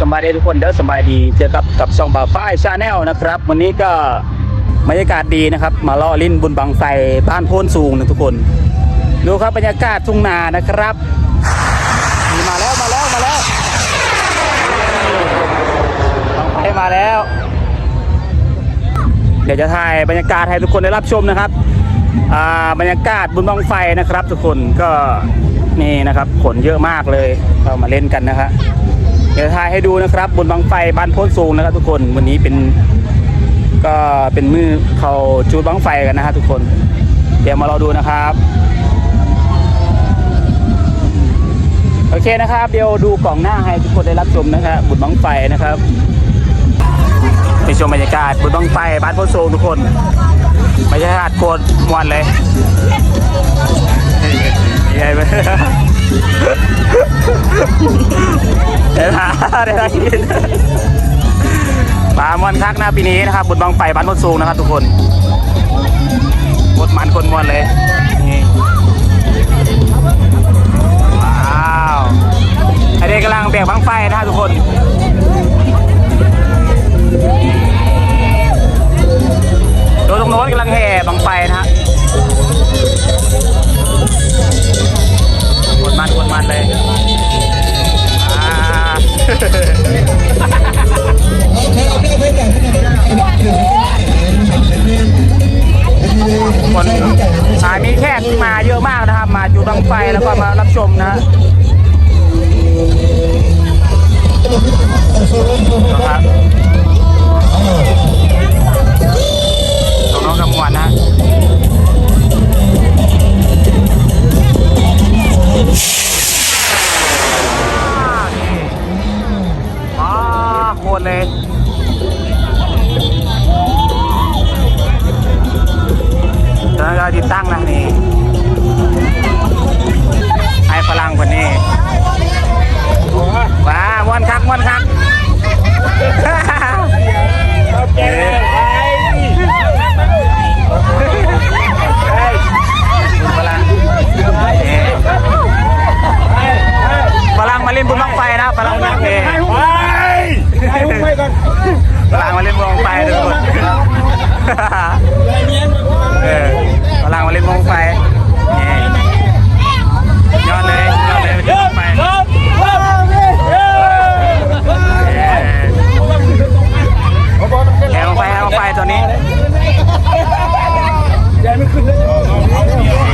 สบายดีทุกคนเด้อสบายดีเจอกับกับช่องบ่าวฝ้ายชาแนลนะครับวันนี้ก็บรรยากาศดีนะครับ มาล่อลิ้นบุญบังไฟบ้านโพนสูงนะทุกคน ดูครับบรรยากาศทุ่งนานะครับนี่มาแล้วมาแล้วมาแล้วบังไฟมาแล้ว เดี๋ยวจะถ่ายบรรยากาศให้ทุกคนได้รับชมนะครับอ่าบรรยากาศบุญบังไฟนะครับ ทุกคนก็นี่นะครับผลเยอะมากเลยเรามาเล่นกันนะครับ ดี๋ยวถ่ายให้ดูนะครับ บนบังไฟบ้านโพ้นสูงนะครับ ทุกคนวันนี้เป็นก็เป็นมือเขาจูดบังไฟกันนะฮะทุกคน เดี๋ยวมารอดูนะครับโอเคนะครับ เดี๋ยวดูกล่องหน้าให้ทุกคนได้รับชมนะครับบุญบังไฟนะครับไปชมบรรยากาศบนบ้องไฟบ้านโพนสูงทุกคนบรรยากาศโคตรมวนเลยยังไงไหม เดี๋ยวนะเดี๋ยวนะกินปลามอนคักหน้าปีนี้นะครับบนบางไฟบ้านบนสูงนะครับ ทุกคนบดมันคนมวนเลยนี่ว้าวไอเด็กกำลังแบกบ้างไฟนะครับทุกคน คนสายมีแขกมาเยอะมากนะครับ มาจุดบังไฟแล้วก็มารับชมนะนะครับน้องๆกำมวนนะฮะอ๋อโคตรเลย เออพลังมาเล่นบุญบังไฟนี่ยอดเลยยอดเลยบุญบังไฟเออแหวไฟแหวไฟตัวนี้ใหญ่ไม่ขึ้นเลย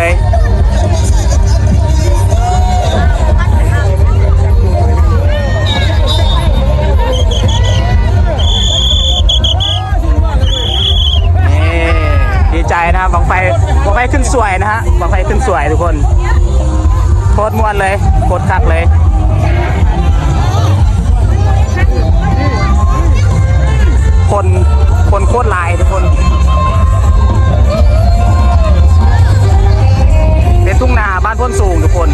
ลย นี่ดีใจนะบังไฟบังไฟขึ้นสวยนะฮะบังไฟขึ้นสวยทุกคนโคตรมวนเลยโคตรคักเลยคนคนโคตรลายทุกคน ก้นสูงทุกคน